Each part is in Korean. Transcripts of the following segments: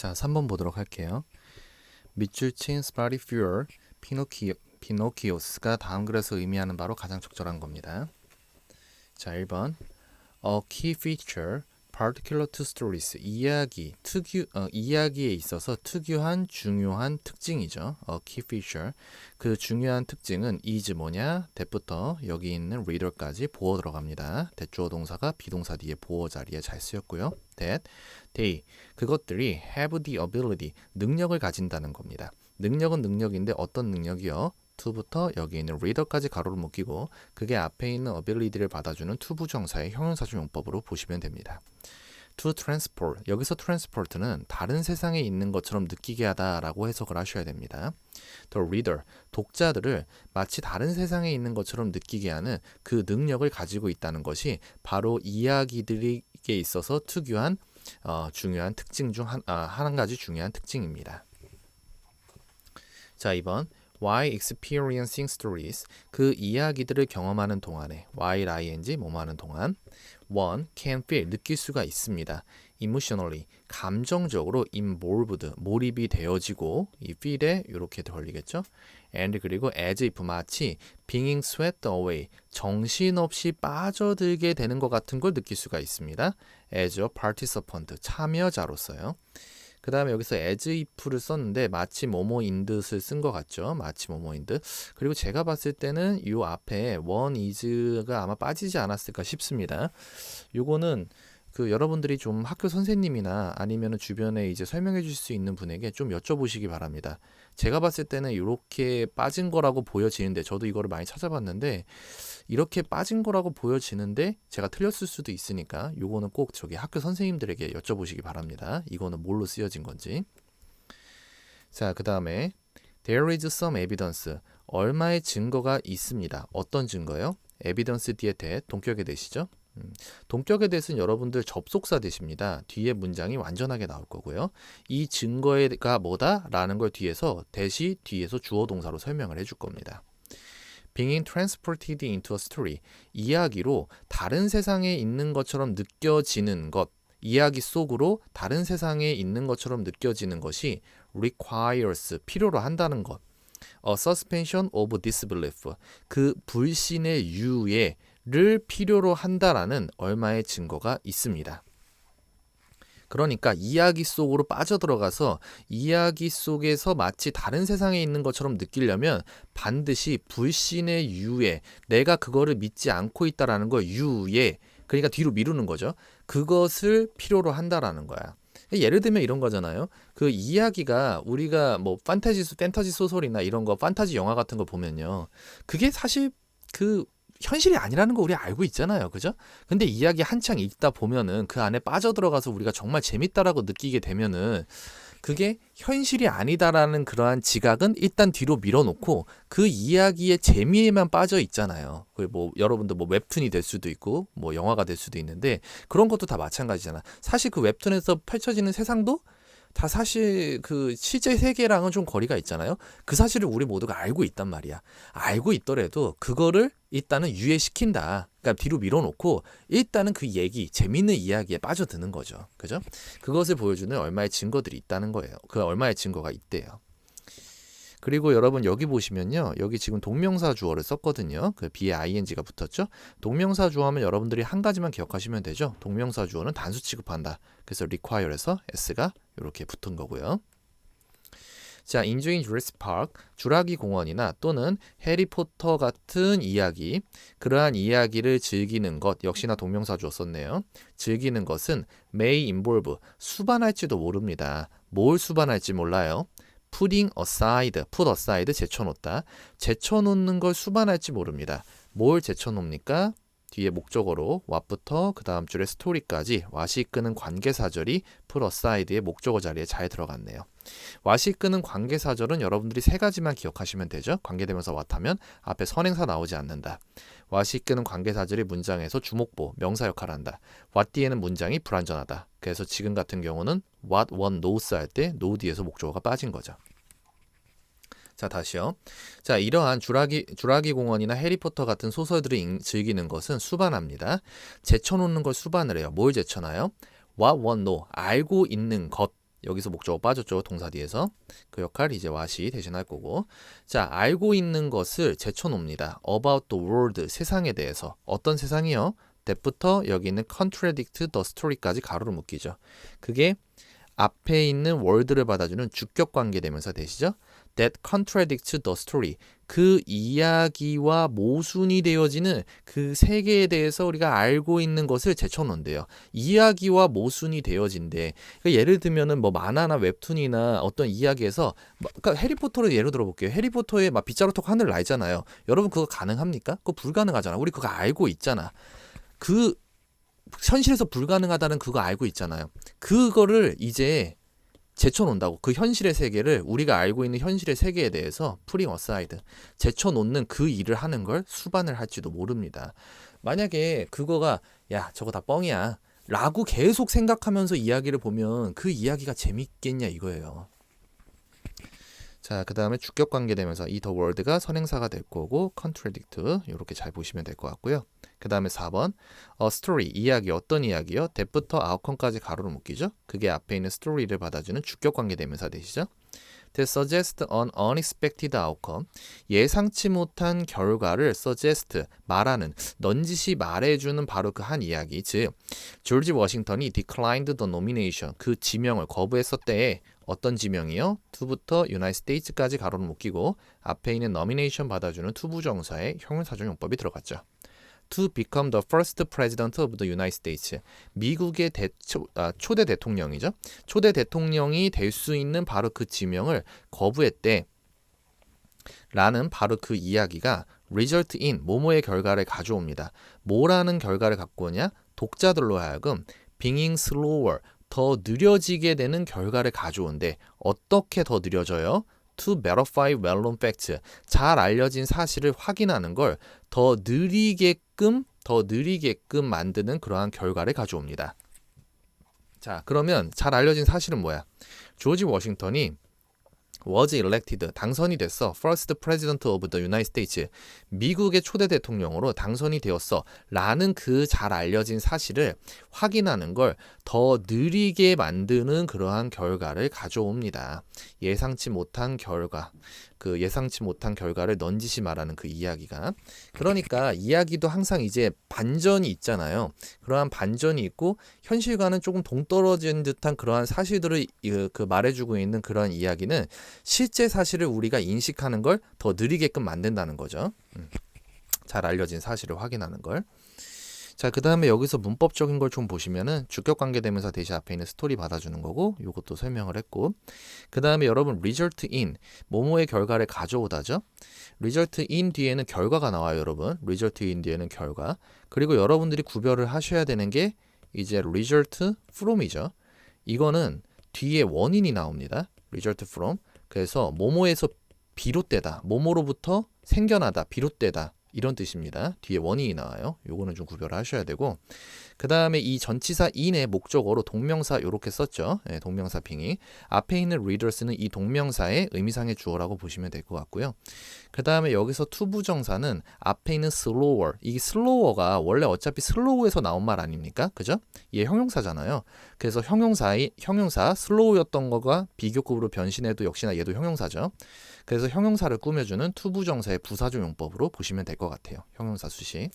자, 3번 보도록 할게요. 밑줄 친 스파리 퓨어 피노키오 피노키오스가 다음 글에서 의미하는 바로 가장 적절한 겁니다. 자, 1번. A key feature particular to stories. 이야기, 특유 어, 이야기에 있어서 특유한 중요한 특징이죠. A key feature. 그 중요한 특징은 is 뭐냐? that부터 여기 있는 reader까지 보어 들어갑니다. 대주어 동사가 비동사 뒤에 보어 자리에 잘 쓰였고요. that they 그것들이 have the ability 능력을 가진다는 겁니다. 능력은 능력인데 어떤 능력이요? to부터 여기 있는 reader까지 가로를 묶이고 그게 앞에 있는 ability를 받아주는 to 부정사의 형용사주 용법으로 보시면 됩니다. To transport 여기서 transport는 다른 세상에 있는 것처럼 느끼게 하다라고 해석을 하셔야 됩니다. the reader 독자들을 마치 다른 세상에 있는 것처럼 느끼게 하는 그 능력을 가지고 있다는 것이 바로 이야기들에게 있어서 특유한 어, 중요한 특징 중 한, 아, 한 가지 중요한 특징입니다. 자, 2번 While experiencing stories 그 이야기들을 경험하는 동안에 while ing 뭐하는 동안 one can feel 느낄 수가 있습니다. emotionally 감정적으로 involved 몰입이 되어지고 이 feel에 이렇게 걸리겠죠. and 그리고 as if 마치 being swept away 정신없이 빠져들게 되는 것 같은 걸 느낄 수가 있습니다. as a participant 참여자로서요. 그 다음에 여기서 as if를 썼는데 마치 뭐뭐 인 듯을 쓴 것 같죠. 마치 뭐뭐 인 듯. 그리고 제가 봤을 때는 이 앞에 one is가 아마 빠지지 않았을까 싶습니다. 요거는 그 여러분들이 좀 학교 선생님이나 아니면 주변에 이제 설명해 주실 수 있는 분에게 좀 여쭤보시기 바랍니다. 제가 봤을 때는 이렇게 빠진 거라고 보여지는데 저도 이거를 많이 찾아봤는데 이렇게 빠진 거라고 보여지는데 제가 틀렸을 수도 있으니까 요거는 꼭 저기 학교 선생님들에게 여쭤보시기 바랍니다. 이거는 뭘로 쓰여진 건지. 자, 그 다음에 there is some evidence. 얼마의 증거가 있습니다. 어떤 증거요? evidence 뒤에 대 동격에 대시죠? 음, 동격에 대해서는 여러분들 접속사 되십니다. 뒤에 문장이 완전하게 나올 거고요. 이 증거가 뭐다라는 걸 뒤에서 대시 뒤에서 주어 동사로 설명을 해줄 겁니다. Being transported into a story 이야기로 다른 세상에 있는 것처럼 느껴지는 것 이야기 속으로 다른 세상에 있는 것처럼 느껴지는 것이 requires 필요로 한다는 것 a suspension of disbelief 그 불신의 유예 를 필요로 한다라는 얼마의 증거가 있습니다. 그러니까 이야기 속으로 빠져들어가서 이야기 속에서 마치 다른 세상에 있는 것처럼 느끼려면 반드시 불신의 유예, 내가 그거를 믿지 않고 있다라는 거 유예, 그러니까 뒤로 미루는 거죠. 그것을 필요로 한다라는 거야. 예를 들면 이런 거잖아요. 그 이야기가 우리가 뭐 판타지 판타지 소설이나 이런 거 판타지 영화 같은 거 보면요. 그게 사실 그 현실이 아니라는 거 우리 알고 있잖아요. 그죠? 근데 이야기 한창 읽다 보면은 그 안에 빠져들어가서 우리가 정말 재밌다라고 느끼게 되면은 그게 현실이 아니다라는 그러한 지각은 일단 뒤로 밀어놓고 그 이야기의 재미에만 빠져 있잖아요. 뭐 여러분들 뭐 웹툰이 될 수도 있고 뭐 영화가 될 수도 있는데 그런 것도 다 마찬가지잖아. 사실 그 웹툰에서 펼쳐지는 세상도 다 사실 그 실제 세계랑은 좀 거리가 있잖아요. 그 사실을 우리 모두가 알고 있단 말이야. 알고 있더라도 그거를 일단은 유예시킨다. 그러니까 뒤로 밀어놓고 일단은 그 얘기, 재밌는 이야기에 빠져드는 거죠. 그죠? 그것을 보여주는 얼마의 증거들이 있다는 거예요. 그 얼마의 증거가 있대요. 그리고 여러분 여기 보시면요. 여기 지금 동명사 주어를 썼거든요. 그 B에 ing가 붙었죠. 동명사 주어 하면 여러분들이 한 가지만 기억하시면 되죠. 동명사 주어는 단수 취급한다. 그래서 require에서 s가 이렇게 붙은 거고요. 자, 인조인 주라시 파크, 주라기 공원이나 또는 해리포터 같은 이야기, 그러한 이야기를 즐기는 것 역시나 동명사 주어 썼네요. 즐기는 것은 may involve 수반할지도 모릅니다. 뭘 수반할지 몰라요. Putting aside, put aside 제쳐놓다. 제쳐놓는 걸 수반할지 모릅니다. 뭘 제쳐놓습니까? 뒤에 목적어로 what부터 그 다음 줄에 스토리까지 what이 이끄는 관계사절이 aside의 목적어 자리에 잘 들어갔네요. what이 이끄는 관계사절은 여러분들이 세 가지만 기억하시면 되죠. 관계되면서 what 하면 앞에 선행사 나오지 않는다. what이 이끄는 관계사절이 문장에서 주목보, 명사 역할을 한다. what 뒤에는 문장이 불완전하다. 그래서 지금 같은 경우는 what one knows 할 때 know 뒤에서 목적어가 빠진 거죠. 자, 다시요. 자, 이러한 주라기, 주라기 공원이나 해리포터 같은 소설들을 읽, 즐기는 것은 수반합니다. 제쳐놓는 걸 수반을 해요. 뭘 제쳐놔요? What one know. 알고 있는 것. 여기서 목적어 빠졌죠. 동사 뒤에서. 그 역할 이제 what이 대신할 거고. 자, 알고 있는 것을 제쳐놓습니다. about the world, 세상에 대해서. 어떤 세상이요? that부터 여기 있는 contradict the story까지 가로로 묶이죠. 그게 앞에 있는 world를 받아주는 주격 관계 되면서 되시죠? that contradicts the story. 그 이야기와 모순이 되어지는 그 세계에 대해서 우리가 알고 있는 것을 제쳐놓는데요. 이야기와 모순이 되어진대. 그러니까 예를 들면은 뭐 만화나 웹툰이나 어떤 이야기에서 뭐 그러니까 해리포터를 예로 들어볼게요. 해리포터에 막 빗자루톡 하늘 날잖아요. 여러분 그거 가능합니까? 그거 불가능하잖아. 우리 그거 알고 있잖아. 그 현실에서 불가능하다는 그거 알고 있잖아요. 그거를 이제 제쳐놓는다고 그 현실의 세계를 우리가 알고 있는 현실의 세계에 대해서 프링 어사이드 제쳐놓는 그 일을 하는 걸 수반을 할지도 모릅니다. 만약에 그거가 야 저거 다 뻥이야 라고 계속 생각하면서 이야기를 보면 그 이야기가 재밌겠냐 이거예요. 자, 그 다음에 주격 관계 되면서 이 더 월드가 선행사가 될 거고 contradict 이렇게 잘 보시면 될 것 같고요. 그 다음에 4번 어, story 이야기 어떤 이야기요? that부터 outcome까지 가로로 묶이죠. 그게 앞에 있는 story를 받아주는 주격 관계 되면서 되시죠. that suggest an unexpected outcome 예상치 못한 결과를 suggest 말하는 넌지시 말해주는 바로 그 한 이야기 즉 조지 워싱턴이 declined the nomination 그 지명을 거부했었대에 어떤 지명이요? to부터 United States까지 가로로 묶이고 앞에 있는 nomination 받아주는 투부정사의 형용사적 용법이 들어갔죠. to become the first president of the United States. 미국의 대, 초, 아, 초대 대통령이죠. 초대 대통령이 될 수 있는 바로 그 지명을 거부했대. 라는 바로 그 이야기가 result in 뭐뭐의 결과를 가져옵니다. 뭐라는 결과를 갖고 오냐? 독자들로 하여금 being slower 더 느려지게 되는 결과를 가져온데 어떻게 더 느려져요? to verify well-known facts. 잘 알려진 사실을 확인하는 걸 더 느리게끔 더 느리게끔 만드는 그러한 결과를 가져옵니다. 자, 그러면 잘 알려진 사실은 뭐야? 조지 워싱턴이 was elected 당선이 됐어. first president of the United States. 미국의 초대 대통령으로 당선이 되었어. 라는 그 잘 알려진 사실을 확인하는 걸 더 느리게 만드는 그러한 결과를 가져옵니다. 예상치 못한 결과. 그 예상치 못한 결과를 넌지시 말하는 그 이야기가. 그러니까 이야기도 항상 이제 반전이 있잖아요. 그러한 반전이 있고 현실과는 조금 동떨어진 듯한 그러한 사실들을 그 말해주고 있는 그러한 이야기는 실제 사실을 우리가 인식하는 걸 더 느리게끔 만든다는 거죠. 음. 잘 알려진 사실을 확인하는 걸. 자, 그 다음에 여기서 문법적인 걸 좀 보시면은 주격 관계 되면서 대신 앞에 있는 스토리 받아주는 거고, 요것도 설명을 했고, 그 다음에 여러분 result in 뭐뭐의 결과를 가져오다죠. result in 뒤에는 결과가 나와요, 여러분. result in 뒤에는 결과. 그리고 여러분들이 구별을 하셔야 되는 게 이제 result from이죠. 이거는 뒤에 원인이 나옵니다. result from. 그래서 뭐뭐에서 비롯되다, 뭐뭐로부터 생겨나다, 비롯되다 이런 뜻입니다. 뒤에 원인이 나와요. 요거는 좀 구별을 하셔야 되고 그 다음에 이 전치사 in의 목적어로 동명사 이렇게 썼죠. 네, 동명사 빙이 앞에 있는 readers는 이 동명사의 의미상의 주어라고 보시면 될 것 같고요. 그 다음에 여기서 투부정사는 앞에 있는 slower 이 slower가 원래 어차피 slow에서 나온 말 아닙니까? 그죠? 얘 형용사잖아요. 그래서 형용사의 형용사 slow였던 거가 비교급으로 변신해도 역시나 얘도 형용사죠. 그래서 형용사를 꾸며주는 투부정사의 부사조 용법으로 보시면 될 것 같아요. 형용사 수식.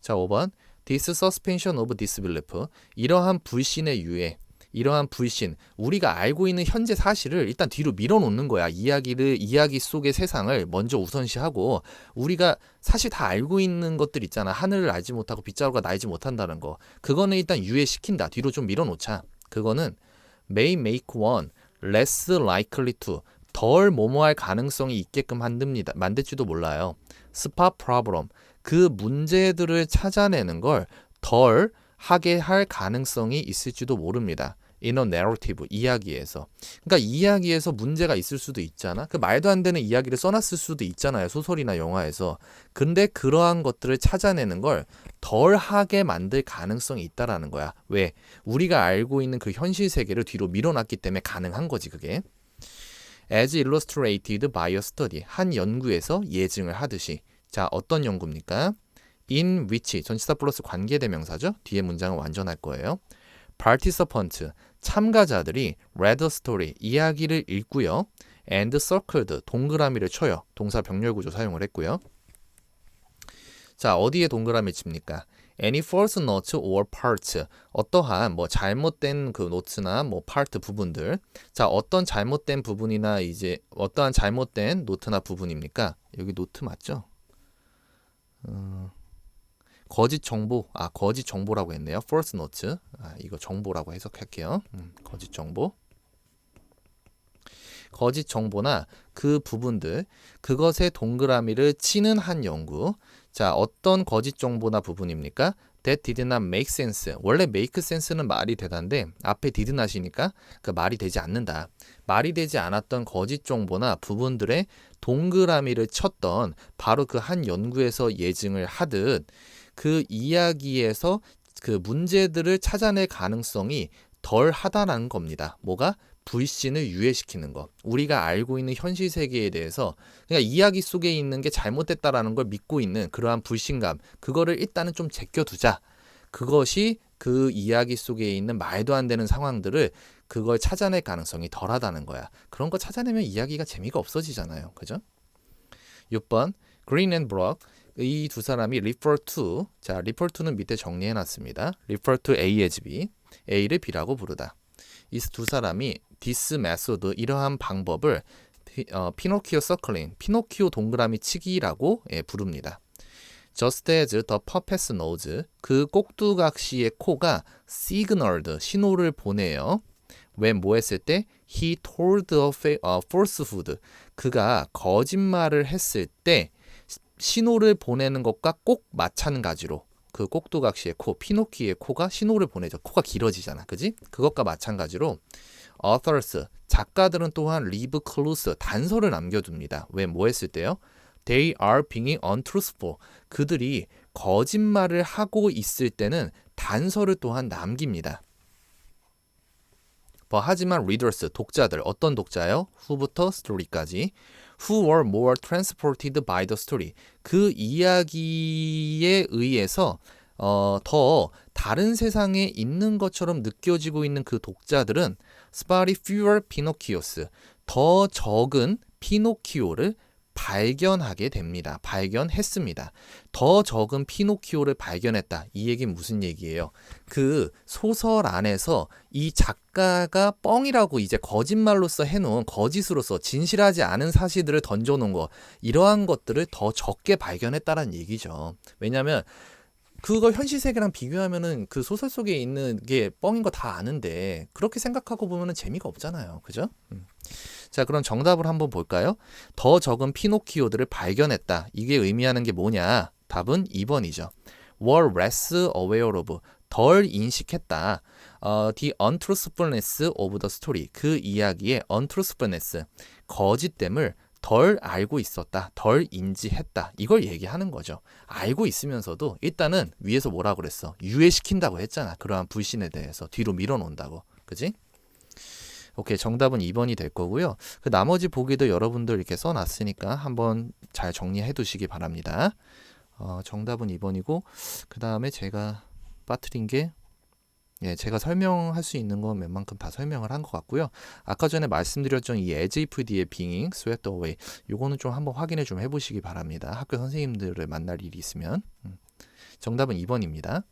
자, 5번. This suspension of disbelief. 이러한 불신의 유예. 이러한 불신, 우리가 알고 있는 현재 사실을 일단 뒤로 밀어놓는 거야. 이야기를, 이야기 속의 세상을 먼저 우선시하고, 우리가 사실 다 알고 있는 것들 있잖아. 하늘을 알지 못하고 빗자루가 날지 못한다는 거. 그거는 일단 유예시킨다. 뒤로 좀 밀어놓자. 그거는 may make one less likely to. 덜 모모할 가능성이 있게끔 만듭니다. 만들지도 몰라요. spot problem. 그 문제들을 찾아내는 걸 덜 하게 할 가능성이 있을지도 모릅니다. a narrative 이야기에서 그러니까 이야기에서 문제가 있을 수도 있잖아 그 말도 안 되는 이야기를 써놨을 수도 있잖아요 소설이나 영화에서 근데 그러한 것들을 찾아내는 걸 덜 하게 만들 가능성이 있다라는 거야 왜 우리가 알고 있는 그 현실 세계를 뒤로 밀어놨기 때문에 가능한 거지 그게 as illustrated by a study 한 연구에서 예증을 하듯이 자 어떤 연구입니까 in which 전치사 플러스 관계대명사죠 뒤에 문장은 완전할 거예요 participant 참가자들이 read the story 이야기를 읽고요. and circled 동그라미를 쳐요. 동사 병렬 구조 사용을 했고요. 자, 어디에 동그라미 칩니까? Any false note or part 어떠한 뭐 잘못된 그 노트나 뭐 part 부분들. 자 어떤 잘못된 부분이나 이제 어떠한 잘못된 노트나 부분입니까? 여기 노트 맞죠? 어, 거짓 정보. 아 거짓 정보라고 했네요. False note 아 이거 정보라고 해석할게요. 음, 거짓 정보. 거짓 정보나 그 부분들. 그것의 동그라미를 치는 한 연구 자, 어떤 거짓 정보나 부분입니까? That did not make sense. 원래 make sense는 말이 되던데 앞에 did not이니까 그 말이 되지 않는다. 말이 되지 않았던 거짓 정보나 부분들의 동그라미를 쳤던 바로 그 한 연구에서 예증을 하듯 그 이야기에서 그 문제들을 찾아낼 가능성이 덜 하다라는 겁니다. 뭐가? 불신을 유예시키는 것. 우리가 알고 있는 현실 세계에 대해서 그러니까 이야기 속에 있는 게 잘못됐다라는 걸 믿고 있는 그러한 불신감. 그거를 일단은 좀 제껴두자. 그것이 그 이야기 속에 있는 말도 안 되는 상황들을 그걸 찾아낼 가능성이 덜하다는 거야. 그런 거 찾아내면 이야기가 재미가 없어지잖아요. 그죠? 6번 Green and Brock 이 두 사람이 refer to 자 refer to는 밑에 정리해 놨습니다. refer to A as B A를 B라고 부르다. 이 두 사람이 this method 이러한 방법을 피, 어, 피노키오 서클링, 피노키오 동그라미 치기라고 예, 부릅니다. Just as the puppet nose, 그 꼭두각시의 코가 signaled, 신호를 보내요. 왜뭐 했을 때? He told a 어, falsehood. 그가 거짓말을 했을 때 신호를 보내는 것과 꼭 마찬가지로 그 꼭두각시의 코, 피노키의 코가 신호를 보내죠. 코가 길어지잖아. 그지? 그것과 마찬가지로 authors, 작가들은 또한 leave clues, 단서를 남겨둡니다. 왜 뭐 했을 때요? They are being untruthful. 그들이 거짓말을 하고 있을 때는 단서를 또한 남깁니다. 뭐 하지만 readers, 독자들, 어떤 독자요? 후부터 story까지 who were more transported by the story. 그 이야기에 의해서 어, 더 다른 세상에 있는 것처럼 느껴지고 있는 그 독자들은 spari fewer Pinocchios, 더 적은 피노키오를 발견하게 됩니다. 발견했습니다. 더 적은 피노키오를 발견했다. 이 얘기는 무슨 얘기예요? 그 소설 안에서 이 작가가 뻥이라고 이제 거짓말로서 해놓은 거짓으로서 진실하지 않은 사실들을 던져놓은 거 이러한 것들을 더 적게 발견했다는 얘기죠. 왜냐하면 그걸 현실 세계랑 비교하면은 그 소설 속에 있는 게 뻥인 거 다 아는데 그렇게 생각하고 보면은 재미가 없잖아요. 그죠? 음. 자, 그럼 정답을 한번 볼까요? 더 적은 피노키오들을 발견했다. 이게 의미하는 게 뭐냐? 답은 2번이죠. were less aware of. 덜 인식했다. 어, the untruthfulness of the story. 그 이야기의 untruthfulness. 거짓됨을 덜 알고 있었다. 덜 인지했다. 이걸 얘기하는 거죠. 알고 있으면서도 일단은 위에서 뭐라 그랬어? 유예시킨다고 했잖아. 그러한 불신에 대해서 뒤로 밀어놓는다고. 그지? 오케이 정답은 2번이 될 거고요. 그 나머지 보기도 여러분들 이렇게 써놨으니까 한번 잘 정리해 두시기 바랍니다. 어, 정답은 2번이고 그 다음에 제가 빠뜨린 게 예, 제가 설명할 수 있는 건 웬만큼 다 설명을 한 것 같고요. 아까 전에 말씀드렸던 이 AJPD의 빙잉, 스웨트 어웨이 요거는 좀 한번 확인을 좀 해보시기 바랍니다. 학교 선생님들을 만날 일이 있으면 음. 정답은 2번입니다.